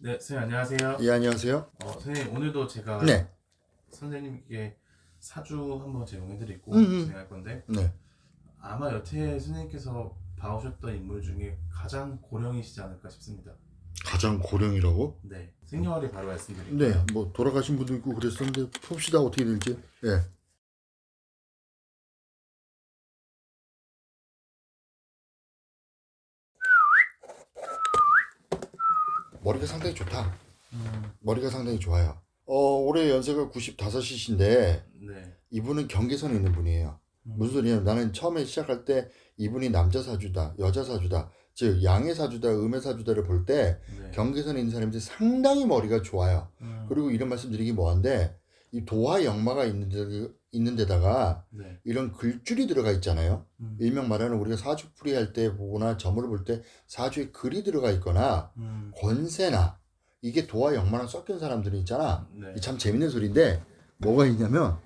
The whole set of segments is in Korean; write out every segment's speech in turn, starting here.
네, 선생님 안녕하세요. 예, 안녕하세요. 어, 선생님 오늘도 제가 네. 선생님께 사주 한번 제공해드리고 음, 음. 진행할 건데 네. 아마 여태 선생님께서 봐오셨던 인물 중에 가장 고령이시지 않을까 싶습니다. 가장 고령이라고? 네, 생년월일 바로 말씀드릴게요. 네. 뭐 돌아가신 분도 있고 그랬었는데 봅시다 어떻게 될지. 예. 머리가 상당히 좋다. 음, 머리가 상당히 좋아요. 어, 올해 연세가 95이신데 네. 이분은 경계선에 있는 분이에요. 음, 무슨 소리냐면 나는 처음에 시작할 때 이분이 남자 사주다, 여자 사주다, 즉 양의 사주다, 음의 사주다를 볼때 네. 경계선에 있는 사람들이 상당히 머리가 좋아요. 음, 그리고 이런 말씀 드리기 뭐한데 이 도화 역마가 있는, 데, 있는 데다가 네. 이런 글줄이 들어가 있잖아요. 음, 일명 말하는 우리가 사주풀이 할 때 보거나 점을 볼 때 사주에 글이 들어가 있거나 음, 권세나 이게 도화 역마랑 섞인 사람들이 있잖아. 네. 참 재밌는 소리인데 뭐가 있냐면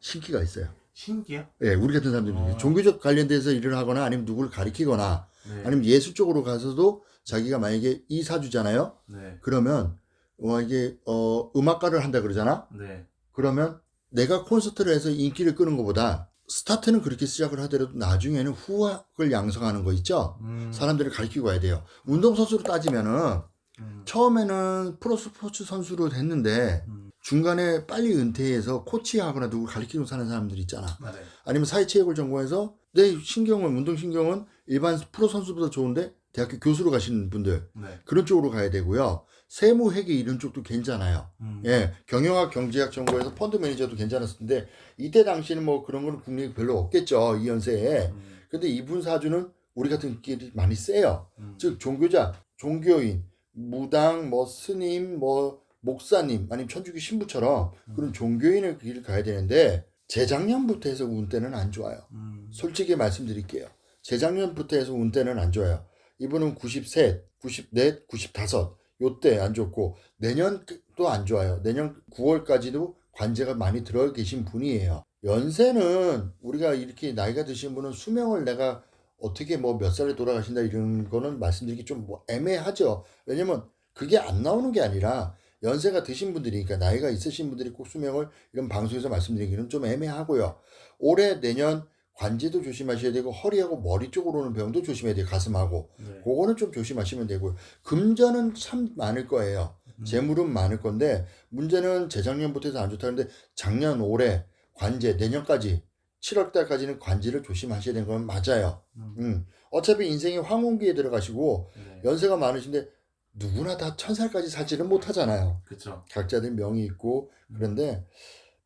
신기가 있어요. 신기요? 예, 우리 같은 사람들이 어. 종교적 관련돼서 일을 하거나 아니면 누구를 가리키거나 네. 아니면 예술 쪽으로 가서도 자기가 만약에 이 사주잖아요. 네. 그러면 어 이게 어 음악가를 한다 그러잖아. 네. 그러면 내가 콘서트를 해서 인기를 끄는 것보다 스타트는 그렇게 시작을 하더라도 나중에는 후학을 양성하는 거 있죠. 음, 사람들을 가르치고 가야 돼요. 운동선수로 따지면은 음, 처음에는 프로스포츠 선수로 됐는데 음, 중간에 빨리 은퇴해서 코치하거나 누구 가르치고 사는 사람들 있잖아. 네. 아니면 사회체육을 전공해서 내 신경은 운동신경은 일반 프로 선수보다 좋은데 대학교 교수로 가시는 분들 네. 그런 쪽으로 가야 되고요. 세무 회계 이런 쪽도 괜찮아요. 음, 예, 경영학 경제학 전공해서 펀드 매니저도 괜찮았을 텐데 이때 당시는 뭐 그런 거는 국력이 별로 없겠죠 이 연세에. 음, 근데 이분 사주는 우리 같은 길이 많이 세요. 음, 즉 종교자, 종교인, 무당, 뭐 스님, 뭐 목사님 아니면 천주교 신부처럼 그런 종교인의 길을 가야 되는데 재작년부터 해서 운 때는 안 좋아요. 음, 솔직히 말씀드릴게요. 재작년부터 해서 운 때는 안 좋아요. 이분은 93, 94, 95 요때 안 좋고 내년도 안 좋아요. 내년 9월까지도 관제가 많이 들어 계신 분이에요. 연세는 우리가 이렇게 나이가 드신 분은 수명을 내가 어떻게 뭐 몇 살에 돌아가신다 이런 거는 말씀드리기 좀 뭐 애매하죠. 왜냐면 그게 안 나오는 게 아니라 연세가 드신 분들이니까 나이가 있으신 분들이 꼭 수명을 이런 방송에서 말씀드리기는 좀 애매하고요. 올해 내년 관제도 조심하셔야 되고 허리하고 머리 쪽으로 오는 병도 조심해야 돼요. 가슴하고. 네. 그거는 좀 조심하시면 되고요. 금전은 참 많을 거예요. 음, 재물은 많을 건데 문제는 재작년부터 해서 안 좋다는데 작년 올해 관제 내년까지 7월 달까지는 관제를 조심하셔야 되는 건 맞아요. 음, 음. 어차피 인생이 황혼기에 들어가시고 네. 연세가 많으신데 누구나 다 천살까지 살지는 못하잖아요. 그쵸. 각자들 명이 있고 그런데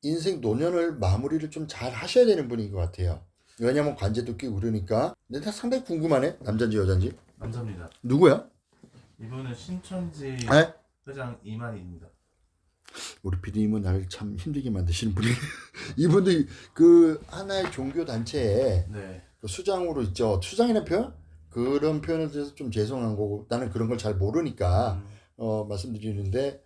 인생 노년을 마무리를 좀 잘 하셔야 되는 분인 것 같아요. 왜냐면 관제도 끼고 그러니까. 근데 다 상당히 궁금하네. 남잔지 여잔지. 남자입니다. 누구야? 이분은 신천지 에? 회장 이만희입니다. 우리 PD님은 나를 참 힘들게 만드시는 분이. 이분도 그 하나의 종교 단체에 네. 그 수장으로 있죠. 수장이라는 표현? 그런 표현에 대해서 좀 죄송한 거고 나는 그런 걸 잘 모르니까 음, 어, 말씀드리는데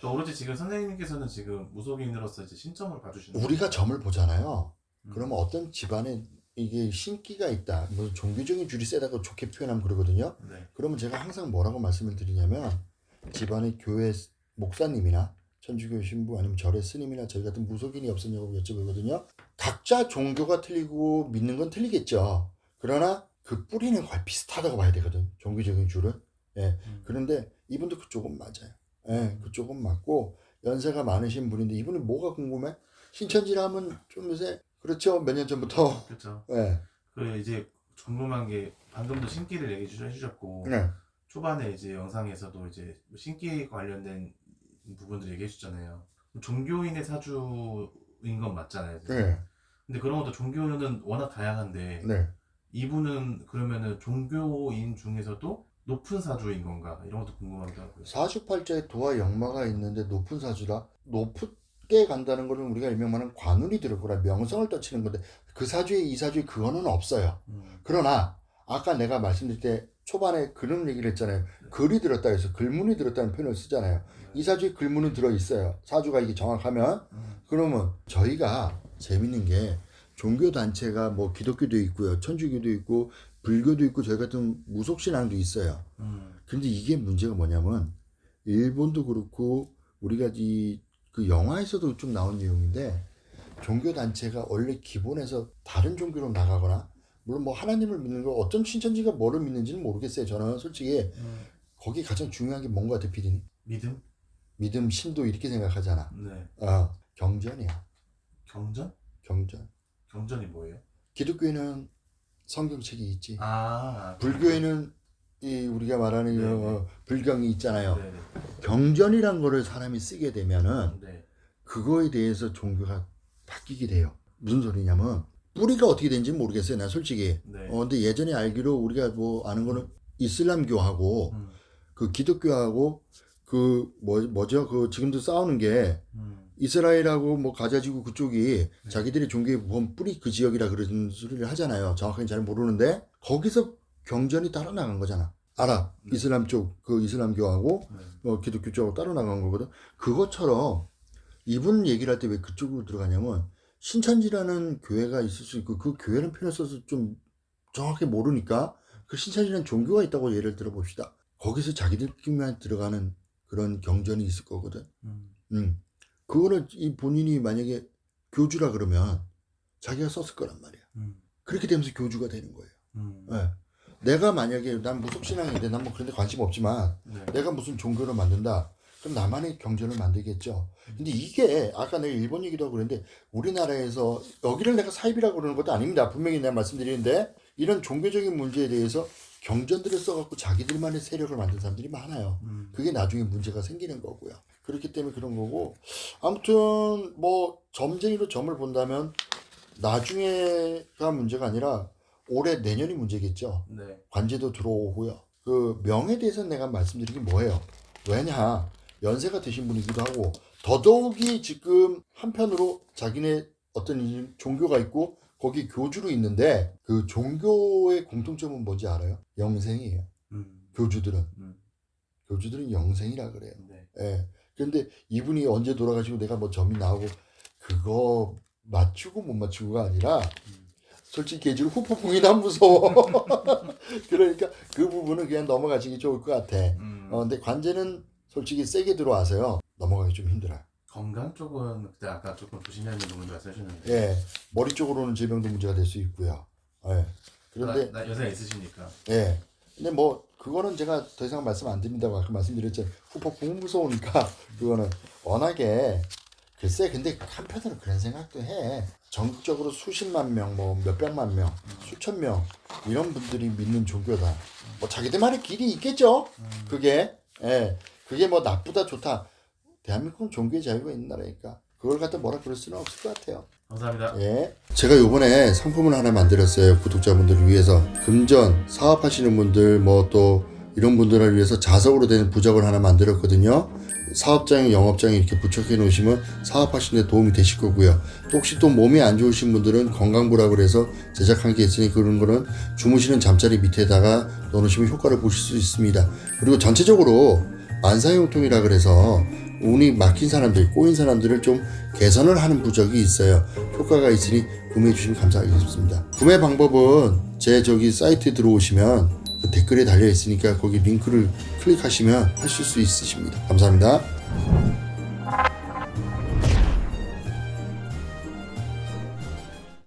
또 오로지 지금 선생님께서는 지금 무속인으로서 이제 신점을 봐주시는 우리가 점을 보잖아요. 음, 그러면 어떤 집안에 이게 신기가 있다. 무슨 종교적인 줄이 세다고 좋게 표현하면 그러거든요. 네. 그러면 제가 항상 뭐라고 말씀을 드리냐면 집안의 교회 목사님이나 천주교 신부 아니면 절의 스님이나 저희 같은 무속인이 없었냐고 여쭤보거든요. 각자 종교가 틀리고 믿는 건 틀리겠죠. 그러나 그 뿌리는 거의 비슷하다고 봐야 되거든. 종교적인 줄은. 예. 음, 그런데 이분도 그쪽은 맞아요. 예, 그쪽은 맞고 연세가 많으신 분인데 이분은 뭐가 궁금해? 신천지라 하면 좀 요새 그렇죠. 몇 년 전부터. 그렇죠. 예. 그 이제 궁금한 게 방금도 신기를 얘기해 주셔- 해주셨고 네. 초반에 이제 영상에서도 이제 신기 관련된 부분들 얘기해 주잖아요. 종교인의 사주인 건 맞잖아요. 네. 근데 그런 것도 종교는 워낙 다양한데 네. 이분은 그러면은 종교인 중에서도 높은 사주인 건가 이런 것도 궁금하기도 하고요. 사주팔자에 도와 역마가 있는데 높은 사주다. 높 게 간다는 거는 우리가 일명 말하는 관운이 들어거나 명성을 떠치는 건데 그 사주에 이 사주에 그거는 없어요. 음, 그러나 아까 내가 말씀드릴 때 초반에 그런 얘기를 했잖아요. 글이 들었다 해서 글문이 들었다는 표현을 쓰잖아요. 이 사주에 글문은 들어 있어요. 사주가 이게 정확하면 음, 그러면 저희가 재밌는 게 종교 단체가 뭐 기독교도 있고요, 천주교도 있고 불교도 있고 저희 같은 무속신앙도 있어요. 음, 근데 이게 문제가 뭐냐면 일본도 그렇고 우리가 이 그 영화에서도 좀 나온 내용인데 종교 단체가 원래 기본에서 다른 종교로 나가거나 물론 뭐 하나님을 믿는 거 어떤 신천지가 뭐를 믿는지는 모르겠어요. 저는 솔직히 음, 거기 가장 중요한 게 뭔가 같아 피디님 믿음? 믿음 신도 이렇게 생각하잖아. 네. 어, 경전이야 경전? 경전. 경전이 뭐예요? 기독교에는 성경책이 있지. 아, 불교에는 이 우리가 말하는 네네. 어, 불경이 있잖아요. 네네. 경전이란 거를 사람이 쓰게 되면은 네. 그거에 대해서 종교가 바뀌게 돼요. 무슨 소리냐면 뿌리가 어떻게 되는지 모르겠어요. 난 솔직히. 네. 어 근데 예전에 알기로 우리가 뭐 아는 거는 이슬람교하고 음, 그 기독교하고 그 뭐 뭐죠? 그 지금도 싸우는 게 음, 이스라엘하고 뭐 가자지구 그쪽이 자기들의 종교의 본 뿌리 그 지역이라 그런 소리를 하잖아요. 정확하게 잘 모르는데 거기서 경전이 따로 나간 거잖아. 아랍 네. 이슬람 쪽 그 이슬람교하고 네. 어, 기독교 쪽으로 따로 나간 거거든. 그것처럼 이분 얘기를 할 때 왜 그쪽으로 들어가냐면 신천지라는 교회가 있을 수 있고 그 교회는 표현을 써서 좀 정확히 모르니까 그 신천지라는 종교가 있다고 예를 들어 봅시다. 거기서 자기들끼리만 들어가는 그런 경전이 있을 거거든. 음, 음. 그거를 이 본인이 만약에 교주라 그러면 자기가 썼을 거란 말이야. 음, 그렇게 되면서 교주가 되는 거예요. 음, 예. 내가 만약에 난 무속신앙인데 난 뭐 그런 데 관심 없지만 네. 내가 무슨 종교를 만든다. 그럼 나만의 경전을 만들겠죠. 근데 이게 아까 내가 일본 얘기도 하고 그랬는데 우리나라에서 여기를 내가 사입이라고 그러는 것도 아닙니다. 분명히 내가 말씀드리는데 이런 종교적인 문제에 대해서 경전들을 써갖고 자기들만의 세력을 만든 사람들이 많아요. 음, 그게 나중에 문제가 생기는 거고요. 그렇기 때문에 그런 거고 아무튼 뭐 점쟁이로 점을 본다면 나중에가 문제가 아니라 올해 내년이 문제겠죠. 네. 관제도 들어오고요. 그 명에 대해서 내가 말씀드린 게 뭐예요? 왜냐 연세가 드신 분이기도 하고 더더욱이 지금 한편으로 자기네 어떤 이 종교가 있고 거기 교주로 있는데 그 종교의 공통점은 뭔지 알아요? 영생이에요. 음, 교주들은 음, 교주들은 영생이라 그래요. 네. 예. 그런데 이분이 언제 돌아가시고 내가 뭐 점이 나오고 그거 맞추고 못 맞추고가 아니라 음, 솔직히 개줄 후폭풍이 난 무서워. 그러니까 그 부분은 그냥 넘어가시기 좋을 것 같아. 음, 어, 근데 관제는 솔직히 세게 들어와서요. 넘어가기 좀 힘들어요. 건강 쪽은 그때 아까 조금 조심해야 되는 부분 말씀하셨는데 예. 머리 쪽으로는 질병도 문제가 될 수 있고요. 예. 그런데 나, 나 여자가 있으시니까 예. 근데 뭐 그거는 제가 더 이상 말씀 안 드린다고 아까 말씀드렸잖아요. 후폭풍은 무서우니까 그거는 워낙에 글쎄 근데 한편으로 그런 생각도 해. 전국적으로 수십만 명, 뭐 몇백만 명, 수천 명 이런 분들이 믿는 종교다. 뭐 자기들만의 길이 있겠죠. 그게 예. 그게 뭐 나쁘다 좋다. 대한민국은 종교의 자유가 있는 나라니까 그걸 갖다 뭐라 그럴 수는 없을 것 같아요. 감사합니다. 예. 제가 요번에 상품을 하나 만들었어요. 구독자분들을 위해서. 금전, 사업하시는 분들, 뭐 또 이런 분들을 위해서 자석으로 된 부적을 하나 만들었거든요. 사업장에 영업장에 이렇게 부착해 놓으시면 사업하시는 데 도움이 되실 거고요. 또 혹시 또 몸이 안 좋으신 분들은 건강부라고 해서 제작한 게 있으니 그런 거는 주무시는 잠자리 밑에다가 넣어 놓으시면 효과를 보실 수 있습니다. 그리고 전체적으로 만사형통이라 그래서 운이 막힌 사람들, 꼬인 사람들을 좀 개선을 하는 부적이 있어요. 효과가 있으니 구매해 주시면 감사하겠습니다. 구매 방법은 제 저기 사이트에 들어오시면 그 댓글에 달려 있으니까 거기 링크를 클릭하시면 하실 수 있으십니다. 감사합니다.